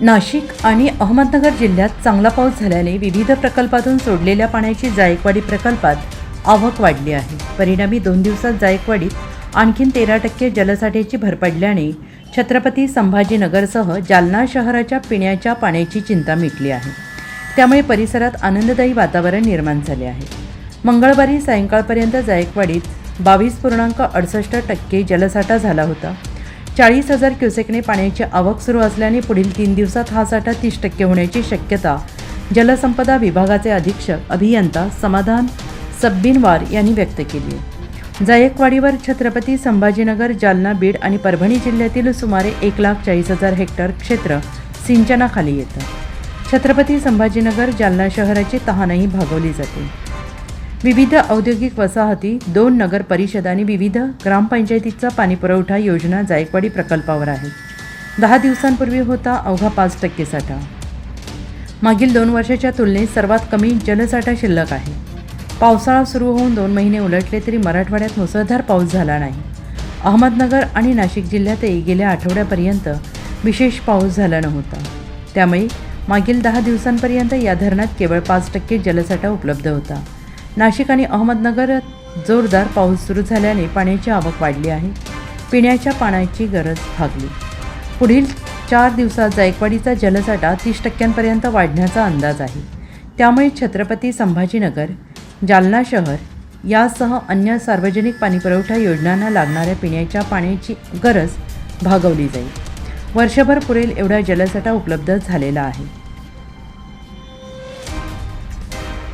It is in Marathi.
नाशिक आणि अहमदनगर जिल्ह्यात चांगला पाऊस झाल्याने विविध प्रकल्पातून सोडलेल्या पाण्याची जायकवाडी प्रकल्पात आवक वाढली आहे. परिणामी दोन दिवसात जायकवाडीत आणखीन तेरा टक्के जलसाठ्याची भर पडल्याने छत्रपती संभाजीनगरसह जालना शहराच्या पिण्याच्या पाण्याची चिंता मिटली आहे. त्यामुळे परिसरात आनंददायी वातावरण निर्माण झाले आहे. मंगळवारी सायंकाळपर्यंत जायकवाडीत बावीस पूर्णांक अडुसष्ट टक्के जलसाठा झाला होता. चाळीस हजार क्युसेकने पाण्याची आवक सुरू असल्याने पुढील तीन दिवसात हा साठा तीस टक्के होण्याची शक्यता जलसंपदा विभागाचे अधीक्षक अभियंता समाधान सब्बिनवार यांनी व्यक्त केली. जायकवाडीवर छत्रपती संभाजीनगर जालना बीड आणि परभणी जिल्ह्यातील सुमारे एक लाख चाळीस हजार हेक्टर क्षेत्र सिंचनाखाली येतं. छत्रपती संभाजीनगर जालना शहराची तहानही भागवली जाते. विविध औद्योगिक वसाहती दोन नगर परिषद आणि विविध ग्रामपंचायतीचा पाणीपुरवठा योजना जायकवाडी प्रकल्पावर आहे. दहा दिवसांपूर्वी होता अवघा पाच टक्के साठा. मागील दोन वर्षाच्या तुलनेत सर्वात कमी जलसाठा शिल्लक आहे. पावसाळा सुरू होऊन दोन महिने उलटले तरी मराठवाड्यात मुसळधार पाऊस झाला नाही. अहमदनगर आणि नाशिक जिल्ह्यातही गेल्या आठवड्यापर्यंत विशेष पाऊस झाला नव्हता. त्यामुळे मागील दहा दिवसांपर्यंत या धरणात केवळ पाच टक्के जलसाठा उपलब्ध होता. नाशिक आणि अहमदनगरात जोरदार पाऊस सुरू झाल्याने पाण्याची आवक वाढली आहे. पिण्याच्या पाण्याची गरज भागली. पुढील चार दिवसात जायकवाडीचा जलसाठा तीस टक्क्यांपर्यंत वाढण्याचा अंदाज आहे. त्यामुळे छत्रपती संभाजीनगर जालना शहर यासह अन्य सार्वजनिक पाणीपुरवठा योजनांना लागणाऱ्या पिण्याच्या पाण्याची गरज भागवली जाईल. वर्षभर पुरेल एवढा जलसाठा उपलब्ध झालेला आहे.